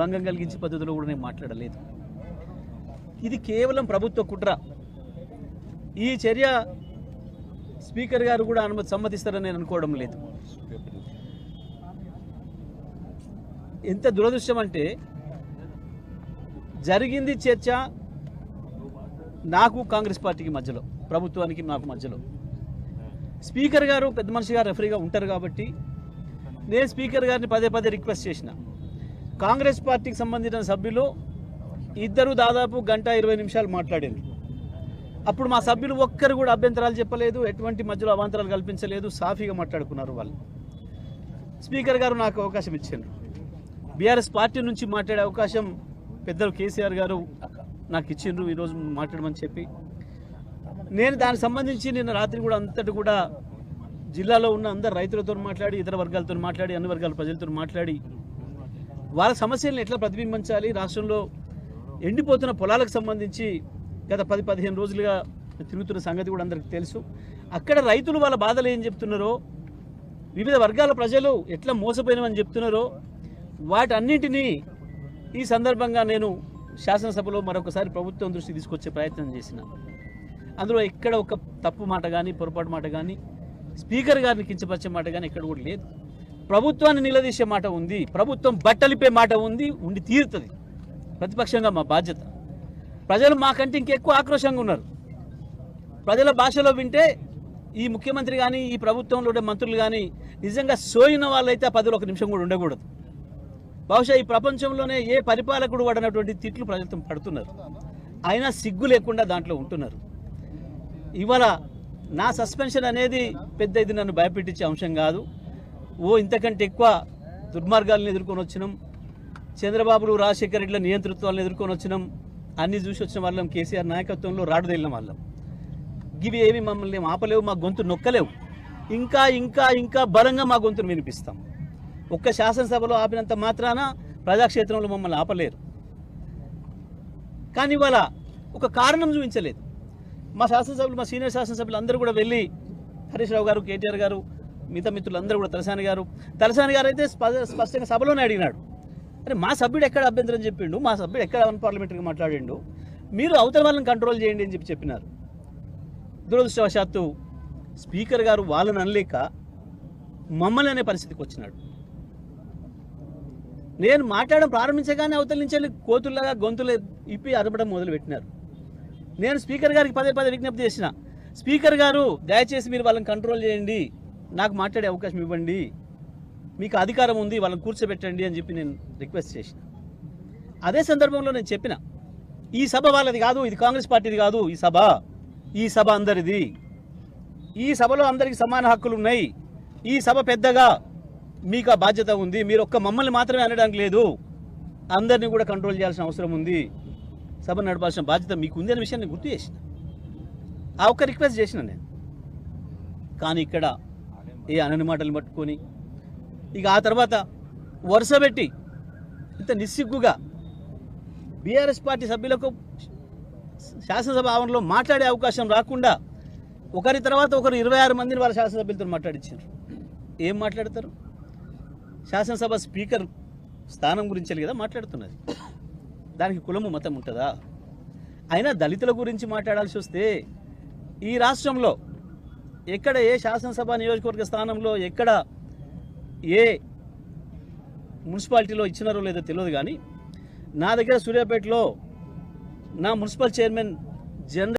భంగం కలిగించే పద్ధతిలో కూడా నేను మాట్లాడలేదు. ఇది కేవలం ప్రభుత్వ కుట్ర. ఈ చర్య స్పీకర్ గారు కూడా అనుమతి సమ్మతిస్తారని నేను అనుకోవడం లేదు. ఎంత దురదృష్టం అంటే జరిగింది చర్చ నాకు కాంగ్రెస్ పార్టీకి మధ్యలో ప్రభుత్వానికి నాకు మధ్యలో. స్పీకర్ గారు పెద్ద మనిషి గారు రెఫరీగా ఉంటారు కాబట్టి నేను స్పీకర్ గారిని పదే పదే రిక్వెస్ట్ చేసిన. కాంగ్రెస్ పార్టీకి సంబంధించిన సభ్యులు ఇద్దరు దాదాపు గంట ఇరవై నిమిషాలు మాట్లాడారు అప్పుడు మా సభ్యులు ఒక్కరు కూడా అభ్యంతరాలు చెప్పలేదు ఎటువంటి మధ్యలో అవాంతరాలు కల్పించలేదు సాఫీగా మాట్లాడుకున్నారు వాళ్ళు. స్పీకర్ గారు నాకు అవకాశం ఇచ్చారు బీఆర్ఎస్ పార్టీ నుంచి మాట్లాడే అవకాశం పెద్దలు కేసీఆర్ గారు నాకు ఇచ్చిండ్రు ఈరోజు మాట్లాడమని చెప్పి. నేను దానికి సంబంధించి నిన్న రాత్రి కూడా అంతటి కూడా జిల్లాలో ఉన్న అందరు రైతులతో మాట్లాడి ఇతర వర్గాలతో మాట్లాడి అన్ని వర్గాల ప్రజలతో మాట్లాడి వాళ్ళ సమస్యలను ఎట్లా ప్రతిబింబించాలి? రాష్ట్రంలో ఎండిపోతున్న పొలాలకు సంబంధించి గత పది పదిహేను రోజులుగా తిరుగుతున్న సంగతి కూడా అందరికీ తెలుసు. అక్కడ రైతులు వాళ్ళ బాధలు ఏం చెప్తున్నారో వివిధ వర్గాల ప్రజలు ఎట్లా మోసపోయినవని చెప్తున్నారో వాటన్నింటినీ ఈ సందర్భంగా నేను శాసనసభలో మరొకసారి ప్రభుత్వం దృష్టి తీసుకొచ్చే ప్రయత్నం చేసిన. అందులో ఎక్కడ ఒక తప్పు మాట కానీ పొరపాటు మాట కానీ స్పీకర్ గారిని కించపరిచే మాట కానీ ఎక్కడ కూడా లేదు. ప్రభుత్వాన్ని నిలదీసే మాట ఉంది ప్రభుత్వం బట్టలిపే మాట ఉంది ఉండి తీరుతుంది. ప్రతిపక్షంగా మా బాధ్యత. ప్రజలు మాకంటే ఇంకెక్కువ ఆక్రోషంగా ఉన్నారు. ప్రజల భాషలో వింటే ఈ ముఖ్యమంత్రి కానీ ఈ ప్రభుత్వంలో ఉండే మంత్రులు కానీ నిజంగా సోయిన వాళ్ళైతే ఆ పదిలో ఒక నిమిషం కూడా ఉండకూడదు. బహుశా ఈ ప్రపంచంలోనే ఏ పరిపాలకుడు పడినటువంటి తిట్లు ప్రజలతో పడుతున్నారు. అయినా సిగ్గు లేకుండా దాంట్లో ఉంటున్నారు. ఇవాళ నా సస్పెన్షన్ అనేది పెద్ద ఇది నన్ను భయపెట్టించే అంశం కాదు. ఓ ఇంతకంటే ఎక్కువ దుర్మార్గాలను ఎదుర్కొని వచ్చినాం. చంద్రబాబులు రాజశేఖర రెడ్డిల నియంతృత్వాలను ఎదుర్కొని వచ్చినాం. అన్ని చూసి వచ్చిన వాళ్ళం కేసీఆర్ నాయకత్వంలో రాడు వాళ్ళం. ఇవి ఏమి మమ్మల్ని ఆపలేవు మా గొంతు నొక్కలేవు. ఇంకా ఇంకా ఇంకా బలంగా మా గొంతును వినిపిస్తాం. ఒక్క శాసనసభలో ఆపినంత మాత్రాన ప్రజాక్షేత్రంలో మమ్మల్ని ఆపలేరు. కానీ ఇవాళ ఒక కారణం చూపించలేదు. మా శాసనసభ్యులు మా సీనియర్ శాసనసభ్యులు అందరూ కూడా వెళ్ళి హరీష్ రావు గారు కేటీఆర్ గారు మిగతా మిత్రులు అందరూ కూడా తలసాని గారు తలసాని గారు అయితే స్ప- స్పష్టంగా సభలోనే అడిగినాడు. అరే మా సభ్యుడు ఎక్కడ అభ్యంతరం చెప్పిండు? మా సభ్యుడు ఎక్కడ అన్ పార్లమెంటరీగా మాట్లాడిండు? మీరు అవతల వాళ్ళని కంట్రోల్ చేయండి అని చెప్పి చెప్పినారు. దురదృష్టవశాత్తు స్పీకర్ గారు వాళ్ళని అనలేక మమ్మల్ని అనే పరిస్థితికి వచ్చినాడు. నేను మాట్లాడడం ప్రారంభించగానే అవతల నుంచి వెళ్ళి కోతుల్లాగా గొంతులు ఇప్పి అరపడం మొదలు పెట్టినారు నేను స్పీకర్ గారికి పదే పదే విజ్ఞప్తి చేసిన స్పీకర్ గారు దయచేసి మీరు వాళ్ళని కంట్రోల్ చేయండి. నాకు మాట్లాడే అవకాశం ఇవ్వండి. మీకు అధికారం ఉంది వాళ్ళని కూర్చోబెట్టండి అని చెప్పి నేను రిక్వెస్ట్ చేసిన. అదే సందర్భంలో నేను చెప్పిన ఈ సభ వాళ్ళది కాదు ఇది కాంగ్రెస్ పార్టీది కాదు ఈ సభ ఈ సభ అందరిది. ఈ సభలో అందరికీ సమాన హక్కులు ఉన్నాయి. ఈ సభ పెద్దగా మీకు ఆ బాధ్యత ఉంది. మీరు ఒక్క మమ్మల్ని మాత్రమే అనడానికి లేదు. అందరినీ కూడా కంట్రోల్ చేయాల్సిన అవసరం ఉంది. సభ నడపాల్సిన బాధ్యత మీకు ఉంది అనే విషయాన్ని గుర్తు చేసిన. ఆ ఒక్క రిక్వెస్ట్ చేసిన నేను. కానీ ఇక్కడ ఏ అనని మాటలు పట్టుకొని. ఇక ఆ తర్వాత వరుస పెట్టి ఇంత నిస్సిగ్గుగా బీఆర్ఎస్ పార్టీ సభ్యులకు శాసనసభ ఆవరణలో మాట్లాడే అవకాశం రాకుండా ఒకరి తర్వాత ఒకరు ఇరవై ఆరు మందిని వాళ్ళ శాసనసభ్యులతో మాట్లాడించారు ఏం మాట్లాడతారు? శాసనసభ స్పీకర్ స్థానం గురించి కదా మాట్లాడుతున్నది దానికి కులము మతం ఉంటుందా? అయినా దళితుల గురించి మాట్లాడాల్సి వస్తే ఈ రాష్ట్రంలో ఎక్కడ ఏ శాసనసభ నియోజకవర్గ స్థానంలో ఎక్కడ ఏ మున్సిపాలిటీలో ఇచ్చినారో లేదో తెలియదు కానీ నా దగ్గర సూర్యాపేటలో నా మున్సిపల్ చైర్మన్ జనరల్